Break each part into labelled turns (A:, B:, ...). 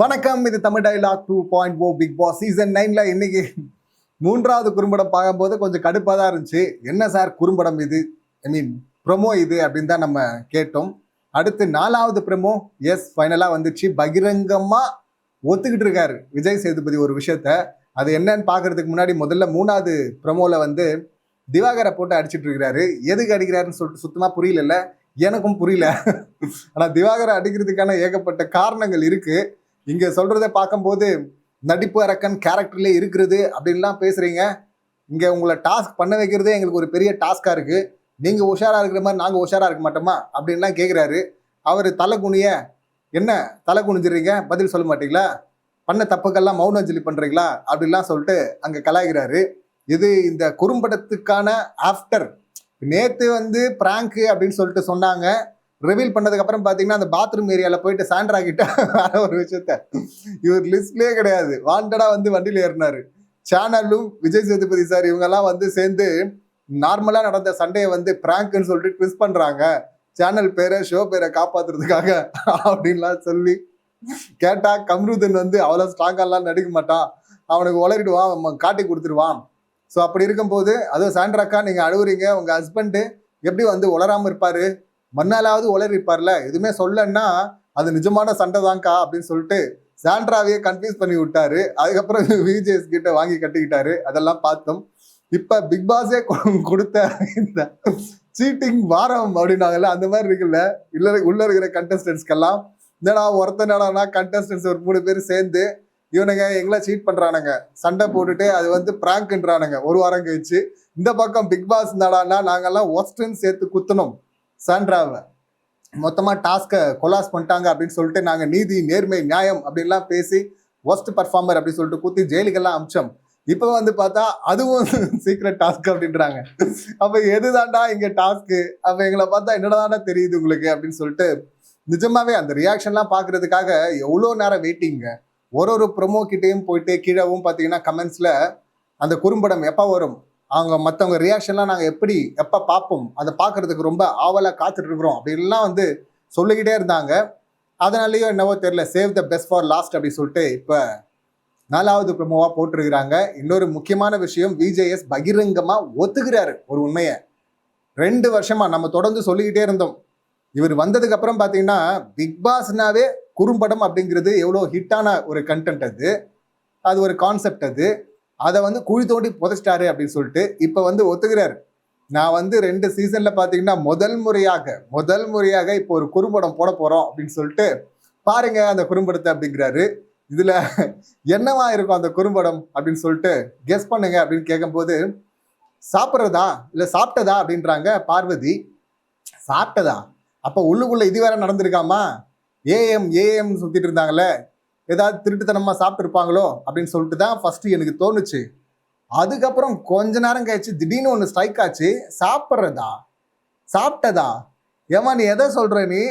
A: வணக்கம் இது Tamil dialogue two point O big boss season நைனில் இன்னைக்கு மூன்றாவது குறும்படம் பார்க்கும்போது கொஞ்சம் கடுப்பாக தான் இருந்துச்சு. என்ன சார் குறும்படம் இது? ஐ மீன் ப்ரொமோ இது அப்படின்னு தான் நம்ம கேட்டோம். அடுத்து நாலாவது ப்ரொமோ எஸ் ஃபைனலாக வந்துச்சு. பகிரங்கமாக ஒத்துக்கிட்டு இருக்காரு விஜய் சேதுபதி ஒரு விஷயத்த. அது என்னன்னு பார்க்கறதுக்கு முன்னாடி முதல்ல மூணாவது ப்ரொமோவில் வந்து திவாகரை போட்டு அடிச்சுட்டு இருக்கிறாரு. எதுக்கு அடிக்கிறாருன்னு சொல்லிட்டு சுத்தமாக புரியல எனக்கும் புரியல. ஆனால் திவாகரை அடிக்கிறதுக்கான ஏகப்பட்ட காரணங்கள் இருக்குது இங்க சொல்றதை பார்க்கும்போது நடிப்பு அரக்கன் கேரக்டர்லேயே இருக்கிறது அப்படின்லாம் பேசுறீங்க. இங்க உங்களை டாஸ்க் பண்ண வைக்கிறதே எங்களுக்கு ஒரு பெரிய டாஸ்கா இருக்கு. நீங்க உஷாரா இருக்கிற மாதிரி நாங்க உஷாரா இருக்க மாட்டோமா? அப்படின்லாம் கேட்குறாரு அவர் தலை குனிய என்ன தலை குனிஞ்சிடுறீங்க? பதில் சொல்ல மாட்டீங்களா? பண்ண தப்புக்கெல்லாம் மௌன அஞ்சலி பண்றீங்களா? அப்படிலாம் சொல்லிட்டு அங்க கலாய்கிறாரு இது இந்த குறும்படத்துக்கான ஆஃப்டர் நேத்து வந்து பிராங்கு அப்படின்னு சொல்லிட்டு சொன்னாங்க. ரிவீல் பண்ணதுக்கப்புறம் பார்த்தீங்கன்னா அந்த பாத்ரூம் ஏரியாவில் போயிட்டு சாண்ட்ரா கிட்ட வேற ஒரு விஷயத்த. இவர் லிஸ்ட்லேயே கிடையாது. வாண்டடாக வந்து வண்டியில் ஏறினாரு. சேனலும் விஜய் சேதுபதி சார் இவங்கெல்லாம் வந்து சேர்ந்து நார்மலாக நடந்த சண்டையை வந்து பிராங்க்னு சொல்லிட்டு ட்விஸ்ட் பண்ணுறாங்க சேனல் பேரை ஷோ பேரை காப்பாத்துறதுக்காக அப்படின்லாம் சொல்லி கேட்டா கம்ருதன் வந்து அவ்வளோ ஸ்ட்ராங்கெல்லாம் நடிக்க மாட்டான். அவனுக்கு உளறிடுவான் அவன் காட்டி கொடுத்துருவான் ஸோ அப்படி இருக்கும்போது அதுவும் சாண்ட்ராக்கா நீங்கள் அழுவுறீங்க. உங்கள் ஹஸ்பண்டு எப்படி வந்து உளராமல் இருப்பாரு? மண்ணாலாவது உளறிப்பார்ல? எதுவுமே சொல்லன்னா அது நிஜமான சண்டை தான்க்கா அப்படின்னு சொல்லிட்டு சாண்ட்ராவையே கன்ஃபியூஸ் பண்ணி விட்டாரு. அதுக்கப்புறம் விஜேஎஸ் கிட்ட வாங்கி கட்டிக்கிட்டாரு. அதெல்லாம் பார்த்தோம். இப்ப பிக் பாஸே கொடுத்த இந்த சீட்டிங் வாரம் அப்படின்னாங்கல்ல அந்த மாதிரி இருக்குல்ல? இல்ல உள்ள இருக்கிற கண்டஸ்டன்ஸ்க்கெல்லாம் என்னடா ஒருத்தன் என்னடானா கண்டஸ்டன்ஸ் ஒரு மூணு பேர் சேர்ந்து இவனுங்க எங்களை சீட் பண்றானுங்க. சண்டை போட்டுட்டு அது வந்து பிராங்க்ன்றானுங்க ஒரு வாரம் கழிச்சு இந்த பக்கம் பிக் பாஸ் என்னடான்னா நாங்கெல்லாம் ஒஸ்ட்னு சேர்த்து குத்தணும். சாண்ட்ராவை மொத்தமாக டாஸ்க்கை கொலாஸ் பண்ணிட்டாங்க அப்படின்னு சொல்லிட்டு நாங்கள் நீதி நேர்மை நியாயம் அப்படின்லாம் பேசி ஒஸ்ட் பர்ஃபார்மர் அப்படின்னு சொல்லிட்டு குத்தி ஜெயிலுக்கெல்லாம் அம்சம் இப்போ வந்து பார்த்தா அதுவும் சீக்ரெட் டாஸ்க் அப்படின்றாங்க. அப்போ எதுதான்டா இங்கே டாஸ்க்கு அப்போ எங்களை பார்த்தா என்னடாடா தெரியுது உங்களுக்கு அப்படின்னு சொல்லிட்டு நிஜமாவே அந்த ரியாக்ஷன்லாம் பார்க்கறதுக்காக எவ்வளோ நேரம் வெயிட்டிங்க ஒரு ஒரு ப்ரொமோ கிட்டேயும் போயிட்டு கீழவும் பார்த்தீங்கன்னா கமெண்ட்ஸில் அந்த குறும்படம் எப்போ வரும்? அவங்க மற்றவங்க ரியாக்ஷன்லாம் நாங்கள் எப்படி எப்போ பார்ப்போம்? அதை பார்க்குறதுக்கு ரொம்ப ஆவலாக காத்துட்டு இருக்கிறோம். அப்படின்லாம் வந்து சொல்லிக்கிட்டே இருந்தாங்க. அதனாலேயோ என்னவோ தெரியல. Save the best for last அப்படி சொல்லிட்டு இப்போ நாலாவது ப்ரமோவாக போட்டிருக்கிறாங்க. இன்னொரு முக்கியமான விஷயம் விஜேஎஸ் பகிரங்கமாக ஒத்துக்கிறாரு ஒரு உண்மையை. ரெண்டு வருஷமாக நம்ம தொடர்ந்து சொல்லிக்கிட்டே இருந்தோம். இவர் வந்ததுக்கு அப்புறம் பார்த்தீங்கன்னா பிக் பாஸ்னாவே குறும்படம் அப்படிங்கிறது எவ்வளோ ஹிட்டான ஒரு கண்டென்ட் அது. அது ஒரு கான்செப்ட் அது. அதை வந்து குழி தோண்டி புதைச்சிட்டாரு அப்படின்னு சொல்லிட்டு இப்போ வந்து ஒத்துக்கிறாரு. நான் வந்து ரெண்டு சீசன்ல பார்த்தீங்கன்னா முதல் முறையாக முதல் முறையாக இப்போ ஒரு குறும்படம் போட போகிறோம் அப்படின்னு சொல்லிட்டு பாருங்க அந்த குறும்படத்தை அப்படிங்கிறாரு. இதில் என்னவா இருக்கும் அந்த குறும்படம் அப்படின்னு சொல்லிட்டு கெஸ் பண்ணுங்க அப்படின்னு கேட்கும்போது சாப்பிட்றதா? இல்லை சாப்பிட்டதா? அப்படின்றாங்க பார்வதி. சாப்பிட்டதா? அப்போ உள்ளுக்குள்ளே இது வேற நடந்திருக்காமா? ஏஎம் ஏஎம் சுற்றிட்டு இருந்தாங்களே. ஏதாவது திருட்டுத்தனமா சாப்பிட்டுருப்பாங்களோ அப்படின்னு சொல்லிட்டு தான் ஃபஸ்ட்டு எனக்கு தோணுச்சு. அதுக்கப்புறம் கொஞ்ச நேரம் கழிச்சு திடீர்னு ஒன்று ஸ்ட்ரைக் ஆச்சு. சாப்பிட்றதா? சாப்பிட்டதா? ஏமா நீ எதை சொல்கிற நீ?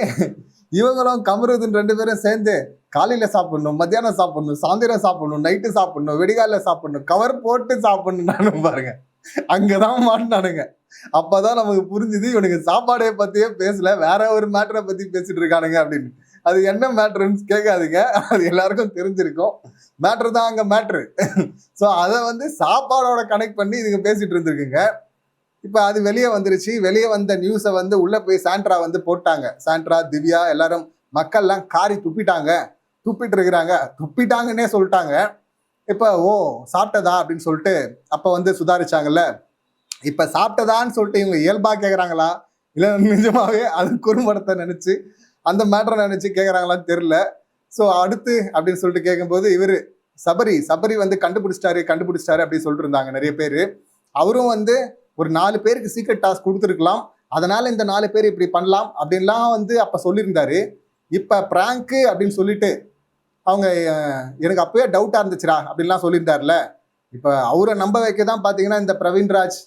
A: இவங்களும் கமருதுன்னு ரெண்டு பேரும் சேர்ந்து காலையில் சாப்பிடணும் மத்தியானம் சாப்பிடணும் சாயந்தரம் சாப்பிடணும் நைட்டு சாப்பிடணும் வெடிகாலில் சாப்பிடணும் கவர் போட்டு சாப்பிடணும் நானும் பாருங்க. அங்கதான் மாட்டினானுங்க. அப்போ தான் நமக்கு புரிஞ்சுது இவனுக்கு சாப்பாடை பற்றியே பேசல வேற ஒரு மேட்டரை பற்றி பேசிட்டு இருக்கானுங்க அப்படின்னு. அது என்ன மேட்ருன்னு கேட்காதீங்க. அது எல்லாருக்கும் தெரிஞ்சிருக்கும். மேட்ரு தான் அங்கே மேட்ரு ஸோ அதை வந்து சாப்பாடோட கனெக்ட் பண்ணி இதுங்க பேசிகிட்டு இருந்திருக்குங்க. இப்போ அது வெளியே வந்துருச்சு. வெளியே வந்த நியூஸை வந்து உள்ளே போய் சாண்ட்ரா வந்து போட்டாங்க. சாண்ட்ரா திவ்யா எல்லாரும் மக்கள்லாம் காரி துப்பிட்டாங்க. துப்பிட்டு இருக்கிறாங்க. துப்பிட்டாங்கன்னே சொல்லிட்டாங்க. இப்போ ஓ சாப்பிட்டதா அப்படின்னு சொல்லிட்டு அப்போ வந்து சுதாரிச்சாங்கல்ல. இப்போ சாப்பிட்டதான்னு சொல்லிட்டு இவங்க இயல்பாக கேட்குறாங்களா இல்லை நிஜமாவே அது குறும்படத்தை நினச்சி அந்த மேட்டரை நினச்சி கேட்குறாங்களான்னு தெரில ஸோ அடுத்து அப்படின்னு சொல்லிட்டு கேட்கும்போது இவர் சபரி சபரி வந்து கண்டுபிடிச்சிட்டாரு கண்டுபிடிச்சிட்டாரு அப்படின்னு சொல்லிட்டு இருந்தாங்க நிறைய பேர். அவரும் வந்து ஒரு நாலு பேருக்கு சீக்ரெட் டாஸ்க் கொடுத்துருக்கலாம். அதனால இந்த நாலு பேர் இப்படி பண்ணலாம் அப்படின்லாம் வந்து அப்போ சொல்லியிருந்தாரு. இப்போ ப்ராங்க்கு அப்படின்னு சொல்லிட்டு அவங்க எனக்கு அப்போயே டவுட்டாக இருந்துச்சுடா அப்படின்லாம் சொல்லியிருந்தார்ல. இப்போ அவரை நம்ப வைக்க தான் பார்த்தீங்கன்னா இந்த பிரவீன்ராஜ்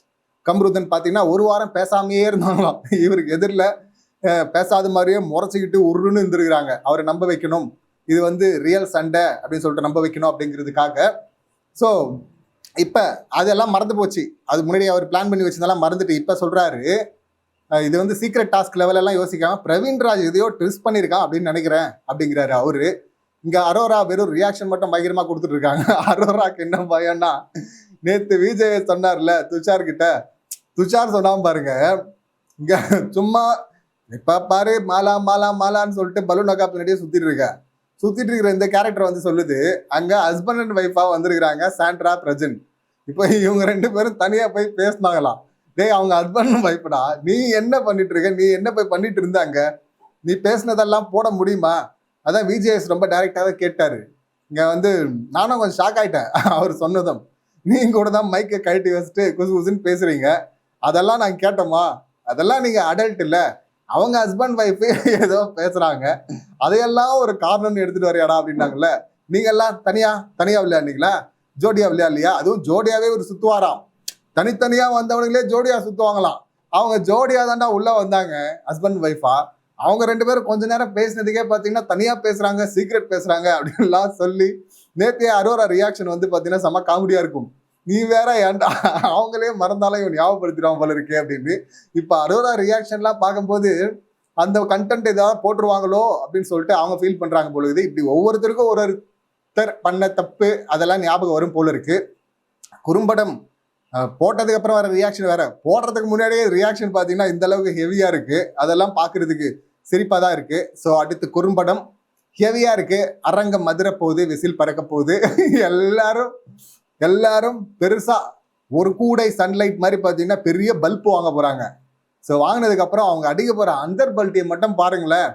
A: கம்ருதன் பார்த்தீங்கன்னா ஒரு வாரம் பேசாமையே இருந்தாங்களாம். இவருக்கு எதிரில் பேசாத மாதிரியே முறைச்சிக்கிட்டு உருன்னு இருந்திருக்கிறாங்க. அவரை நம்ப வைக்கணும். இது வந்து ரியல் சண்டை அப்படின்னு சொல்லிட்டு நம்ப வைக்கணும் அப்படிங்கிறதுக்காக. ஸோ இப்போ அதெல்லாம் மறந்து போச்சு. அது முன்னாடி அவர் பிளான் பண்ணி வச்சதெல்லாம் மறந்துட்டு இப்போ சொல்கிறாரு இது வந்து சீக்ரெட் டாஸ்க் லெவலெல்லாம் யோசிக்காம பிரவீன்ராஜ் எதையோ ட்விஸ்ட் பண்ணியிருக்கான் அப்படின்னு நினைக்கிறேன் அப்படிங்கிறாரு அவரு. இங்கே அரோரா வெறும் ரியாக்ஷன் மட்டும் பயங்கரமாக கொடுத்துட்டு இருக்காங்க. அரோராக்கு என்ன பயம்னா நேற்று விஜய் சொன்னார்ல துஷார் கிட்ட துஷார் சொன்னாம பாருங்க இங்கே சும்மா இப்ப பாரு மாலா மாலா மாலான்னு சொல்லிட்டு பலூன் அக்கா பின்னாடியே சுத்திட்டு இருக்க? சுத்திட்டு இருக்கிற இந்த கேரக்டர் வந்து சொல்லுது அங்க ஹஸ்பண்ட் அண்ட் ஒய்ஃபா வந்திருக்கிறாங்க சாண்ட்ரா பிரஜன். இப்போ இவங்க ரெண்டு பேரும் தனியா போய் பேசினாங்களாம். டேய் அவங்க ஹஸ்பண்ட் ஒய்ஃப்டா நீ என்ன பண்ணிட்டு இருக்க? நீ என்ன போய் பண்ணிட்டு இருந்தாங்க நீ பேசினதெல்லாம் போட முடியுமா? அதான் விஜிஎஸ் ரொம்ப டைரக்டாவே கேட்டார். இங்கே வந்து நானும் கொஞ்சம் ஷாக் ஆகிட்டேன் அவர் சொன்னதும். நீங்கள் கூட தான் மைக்கை கழட்டி வச்சுட்டு குசு குசுன்னு பேசுகிறீங்க அதெல்லாம் நாங்கள் கேட்டோமா? அதெல்லாம் நீங்கள் அடல்ட் இல்லை. அவங்க ஹஸ்பண்ட் ஒய்ஃபு ஏதோ பேசுறாங்க. அதையெல்லாம் ஒரு காரணம்னு எடுத்துட்டு வரையாடா அப்படின்னாங்கல்ல. நீங்க எல்லாம் தனியா தனியா விளையாடுனீங்களா? ஜோடியா விளையாடலையா? அதுவும் ஜோடியாவே ஒரு சுத்துவாராம். தனித்தனியா வந்தவனுங்களே ஜோடியா சுத்துவாங்களாம். அவங்க ஜோடியா தாண்டா உள்ள வந்தாங்க ஹஸ்பண்ட் ஒய்ஃபா அவங்க ரெண்டு பேரும் கொஞ்ச நேரம் பேசினதுக்கே பார்த்தீங்கன்னா தனியா பேசுறாங்க சீக்ரெட் பேசுறாங்க அப்படின்லாம் சொல்லி நேத்திய அரோரா ரியாக்ஷன் வந்து பார்த்தீங்கன்னா செம்ம காமெடியா இருக்கும். நீ வேற ஏன்டா? அவங்களே மறந்தாலும் இவன் ஞாபகப்படுத்திடுவான் போல இருக்கே அப்படின்னு. இப்போ அரோரா ரியாக்ஷன்லாம் பார்க்கும்போது அந்த கண்டென்ட் ஏதாவது போட்டுருவாங்களோ அப்படின்னு சொல்லிட்டு அவங்க ஃபீல் பண்ணுறாங்க போல இருக்குது. இப்படி ஒவ்வொருத்தருக்கும் ஒரு ஒருத்தர் பண்ண தப்பு அதெல்லாம் ஞாபகம் வரும் போல இருக்கு. குறும்படம் போட்டதுக்கு அப்புறம் வர ரியாக்ஷன் வேற. போடுறதுக்கு முன்னாடியே ரியாக்ஷன் பார்த்தீங்கன்னா இந்த அளவுக்கு ஹெவியா இருக்கு. அதெல்லாம் பார்க்கறதுக்கு சிரிப்பாக தான் இருக்கு. ஸோ அடுத்து குறும்படம் ஹெவியா இருக்கு. அரங்கம் மதுர போகுது விசில் பறக்க போகுது. எல்லாரும் எல்லாரும் பெருசா ஒரு கூடை சன்லைட் மாதிரி பார்த்தீங்கன்னா பெரிய பல்ப் வாங்க போறாங்க. ஸோ வாங்கினதுக்கு அப்புறம் அவங்க அடிக்க போற அந்தர் பல்ட்டியை மட்டும் பாருங்களேன்.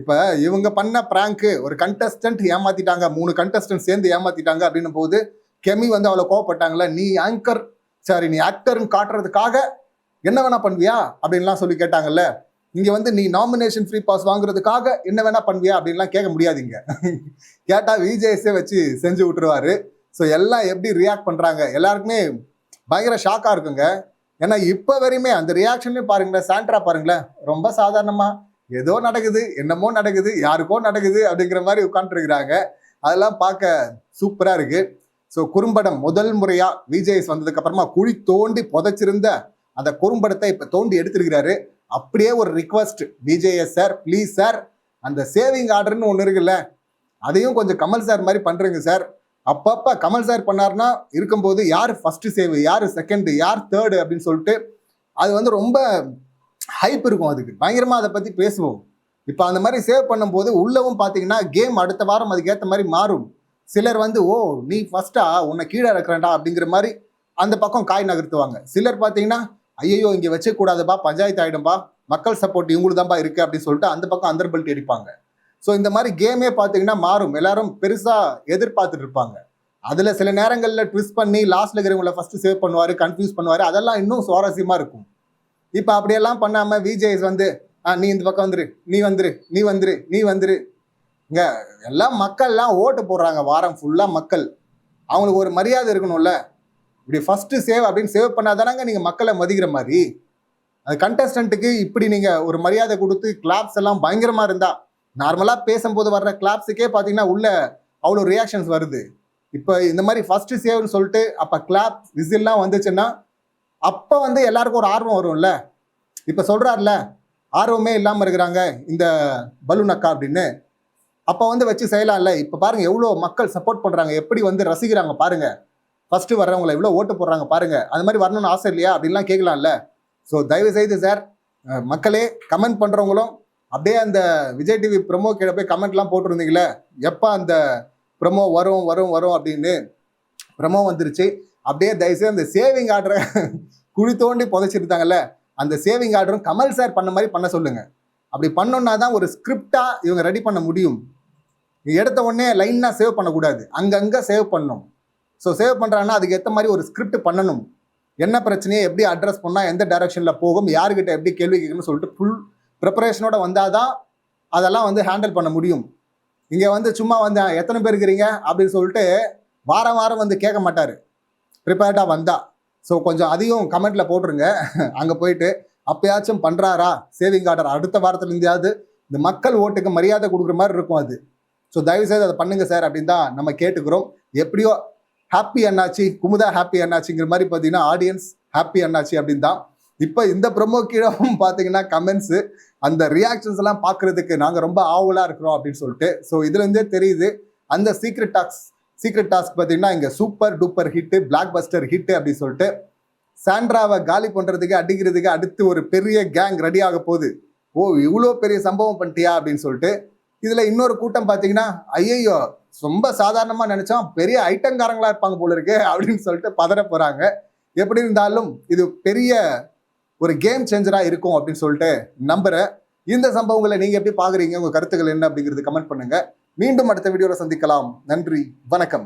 A: இப்போ இவங்க பண்ண பிராங்க்கு ஒரு கண்டஸ்டன்ட் ஏமாத்திட்டாங்க மூணு கண்டஸ்டன்ட் சேர்ந்து ஏமாத்திட்டாங்க அப்படின்னும் போது கெமி வந்து அவளை கோவப்பட்டாங்களே நீ ஆங்கர் சாரி நீ ஆக்டர்னு காட்டுறதுக்காக என்ன வேணா பண்ணுவியா? அப்படின்லாம் சொல்லி கேட்டாங்கல்ல. இங்க வந்து நீ நாமினேஷன் ஃப்ரீ பாஸ் வாங்குறதுக்காக என்ன வேணா பண்ணுவியா அப்படின்லாம் கேட்க முடியாதுங்க கேட்டா விஜேஸே வச்சு செஞ்சு விட்டுருவாரு. ஸோ எல்லாம் எப்படி ரியாக்ட் பண்ணுறாங்க எல்லாருக்குமே பயங்கர ஷாக்காக இருக்குங்க. ஏன்னா இப்போ வரையுமே அந்த ரியாக்ஷன்லேயும் பாருங்களேன் சாண்ட்ரா பாருங்களேன். ரொம்ப சாதாரணமாக ஏதோ நடக்குது என்னமோ நடக்குது யாருக்கோ நடக்குது அப்படிங்கிற மாதிரி உட்காந்துருக்குறாங்க அதெல்லாம் பார்க்க சூப்பராக இருக்குது ஸோ குறும்படம் முதல் முறையாக விஜய்ஸ் வந்ததுக்கப்புறமா குழி தோண்டி புதைச்சிருந்த அந்த குறும்படத்தை இப்போ தோண்டி எடுத்திருக்கிறாரு. அப்படியே ஒரு ரிக்வஸ்ட் விஜயஸ் சார் ப்ளீஸ் சார் அந்த சேவிங் ஆர்டர்னு ஒன்று இருக்குல்ல அதையும் கொஞ்சம் கமல் சார் மாதிரி பண்ணுறேங்க சார் அப்பப்ப கமல் சார் பண்ணாருன்னா இருக்கும்போது யார் ஃபர்ஸ்ட் சேவ் யார் செகண்ட் யார் தேர்டு அப்படின்னு சொல்லிட்டு அது வந்து ரொம்ப ஹைப் இருக்கும் அதுக்கு. பயங்கரமா அதை பத்தி பேசுவோம். இப்போ அந்த மாதிரி சேவ் பண்ணும்போது உள்ளவும் பார்த்தீங்கன்னா கேம் அடுத்த வாரம் அதுக்கேற்ற மாதிரி மாறும். சிலர் வந்து ஓ நீ ஃபஸ்ட்டா உன்னை கீழே இறக்குறேன்டா அப்படிங்கிற மாதிரி அந்த பக்கம் காய் நகர்த்துவாங்க. சிலர் பார்த்தீங்கன்னா ஐயோ இங்கே வச்சக்கூடாதுப்பா பஞ்சாயத்து ஆகிடும்பா மக்கள் சப்போர்ட் இவங்களுக்கு தான்ப்பா இருக்குது அப்படின்னு சொல்லிட்டு அந்த பக்கம் அந்தர் அடிப்பாங்க. ஸோ இந்த மாதிரி கேமே பார்த்தீங்கன்னா மாறும். எல்லாரும் பெருசாக எதிர்பார்த்துட்டு இருப்பாங்க. அதில் சில நேரங்களில் ட்விஸ்ட் பண்ணி லாஸ்ட்ல இருக்கிறவங்கள ஃபர்ஸ்ட் சேவ் பண்ணுவார் கன்ஃபியூஸ் பண்ணுவார். அதெல்லாம் இன்னும் சுவாரஸ்யமாக இருக்கும். இப்போ அப்படியெல்லாம் பண்ணாமல் விஜேஸ் வந்து ஆ நீ இந்த பக்கம் வந்துரு நீ வந்துரு நீ வந்துரு நீ வந்துரு. இங்கே எல்லாம் மக்கள்லாம் ஓட்டு போடுறாங்க. வாரம் ஃபுல்லாக மக்கள். அவங்களுக்கு ஒரு மரியாதை இருக்கணும்ல. இப்படி ஃபஸ்ட்டு சேவ் அப்படின்னு சேவ் பண்ணாதானங்க நீங்கள் மக்களை மதிக்கிற மாதிரி. அது கண்டஸ்டண்ட்டுக்கு இப்படி நீங்கள் ஒரு மரியாதை கொடுத்து கிளாப்ஸ் எல்லாம் பயங்கரமாக இருந்தால் நார்மலா பேசும்போது வர்ற கிளாப்ஸுக்கே பார்த்தீங்கன்னா உள்ள அவ்வளோ ரியாக்ஷன்ஸ் வருது. இப்போ இந்த மாதிரி ஃபர்ஸ்ட் சேவ்னு சொல்லிட்டு அப்போ கிளாப் விசில்லாம் வந்துச்சுன்னா அப்போ வந்து எல்லாருக்கும் ஒரு ஆர்வம் வரும்ல. இப்போ சொல்கிறார்ல ஆர்வமே இல்லாமல் இருக்கிறாங்க இந்த பலூன் அக்கா அப்படின்னு. அப்போ வந்து வச்சு செய்யலாம்ல. இப்போ பாருங்கள் எவ்வளோ மக்கள் சப்போர்ட் பண்ணுறாங்க எப்படி வந்து ரசிக்கிறாங்க பாருங்கள் ஃபர்ஸ்ட் வர்றவங்களை இவ்வளோ ஓட்டு போடுறாங்க பாருங்கள் அது மாதிரி வரணும்னு ஆசை இல்லையா அப்படின்லாம் கேட்கலாம்ல. ஸோ தயவு செய்து சார் மக்களே கமெண்ட் பண்ணுறவங்களும் அப்படியே அந்த விஜய் டிவி ப்ரொமோ கீழே போய் கமெண்ட்லாம் போட்டிருந்தீங்களே எப்போ அந்த ப்ரொமோ வரும் வரும் வரும் அப்படின்னு ப்ரொமோ வந்துருச்சு. அப்படியே தயவுசெய்து அந்த சேவிங் ஆர்டரை குழி தோண்டி புதைச்சிருந்தாங்கல்ல அந்த சேவிங் ஆர்டரும் கமல் சார் பண்ண மாதிரி பண்ண சொல்லுங்கள் அப்படி பண்ணோன்னா தான் ஒரு ஸ்கிரிப்டாக இவங்க ரெடி பண்ண முடியும். எடுத்த உடனே லைனாக சேவ் பண்ணக்கூடாது. அங்கங்கே சேவ் பண்ணணும். ஸோ சேவ் பண்ணுறாங்கன்னா அதுக்கு ஏற்ற மாதிரி ஒரு ஸ்கிரிப்ட் பண்ணணும். என்ன பிரச்சனையை எப்படி அட்ரஸ் பண்ணால் எந்த டைரக்ஷனில் போகும் யாருக்கிட்ட எப்படி கேள்வி கேட்கணும்னு சொல்லிட்டு ஃபுல் ப்ரிப்பரேஷனோட வந்தால் தான் அதெல்லாம் வந்து ஹேண்டில் பண்ண முடியும். இங்கே வந்து சும்மா வந்து எத்தனை பேர் இருக்கிறீங்க? அப்படின்னு சொல்லிட்டு வாரம் வாரம் வந்து கேட்க மாட்டார். ப்ரிப்பேர்டாக வந்தா. ஸோ கொஞ்சம் அதையும் கமெண்ட்டில் போட்டுருங்க. அங்கே போயிட்டு அப்பயாச்சும் பண்ணுறாரா சேவிங் ஆர்டர் அடுத்த வாரத்தில் இருந்தையாவது இந்த மக்கள் ஓட்டுக்கு மரியாதை கொடுக்குற மாதிரி இருக்கும் அது. ஸோ தயவுசெய்து அதை பண்ணுங்கள் சார் அப்படின்னு தான் நம்ம கேட்டுக்கிறோம். எப்படியோ ஹாப்பி அண்ணாச்சி குமுதா ஹாப்பி அண்ணாச்சிங்கிற மாதிரி பார்த்தீங்கன்னா ஆடியன்ஸ் ஹாப்பி அண்ணாச்சி அப்படின்னு தான் இப்போ இந்த ப்ரொமோ கீழவும் பார்த்தீங்கன்னா கமெண்ட்ஸு அந்த ரியாக்ஷன்ஸ் எல்லாம் பார்க்கறதுக்கு நாங்கள் ரொம்ப ஆவலாக இருக்கிறோம் அப்படின்னு சொல்லிட்டு ஸோ இதுலேருந்தே தெரியுது. அந்த சீக்ரெட் டாக்ஸ் சீக்ரெட் டாஸ்க் பார்த்தீங்கன்னா இங்கே super duper hit blockbuster hit அப்படின்னு சொல்லிட்டு சாண்ட்ராவை காலி பண்ணுறதுக்கு அடிக்கிறதுக்கு அடுத்து ஒரு பெரிய கேங் ரெடி ஆக போகுது. ஓ இவ்வளோ பெரிய சம்பவம் பண்ணிட்டியா அப்படின்னு சொல்லிட்டு இதில் இன்னொரு கூட்டம் பார்த்தீங்கன்னா ஐயையோ ரொம்ப சாதாரணமாக நினச்சோம் பெரிய ஐட்டங்காரங்களாக இருப்பாங்க போல இருக்கு அப்படின்னு சொல்லிட்டு பதற போகிறாங்க எப்படி இருந்தாலும் இது பெரிய ஒரு கேம் சேஞ்சராக இருக்கும் அப்படின்னு சொல்லிட்டு நம்புகிறேன் இந்த சம்பவங்களை நீங்கள் எப்படி பார்க்குறீங்க உங்கள் கருத்துக்கள் என்ன அப்படிங்கிறது கமெண்ட் பண்ணுங்கள் மீண்டும் அடுத்த வீடியோவில் சந்திக்கலாம். நன்றி. வணக்கம்.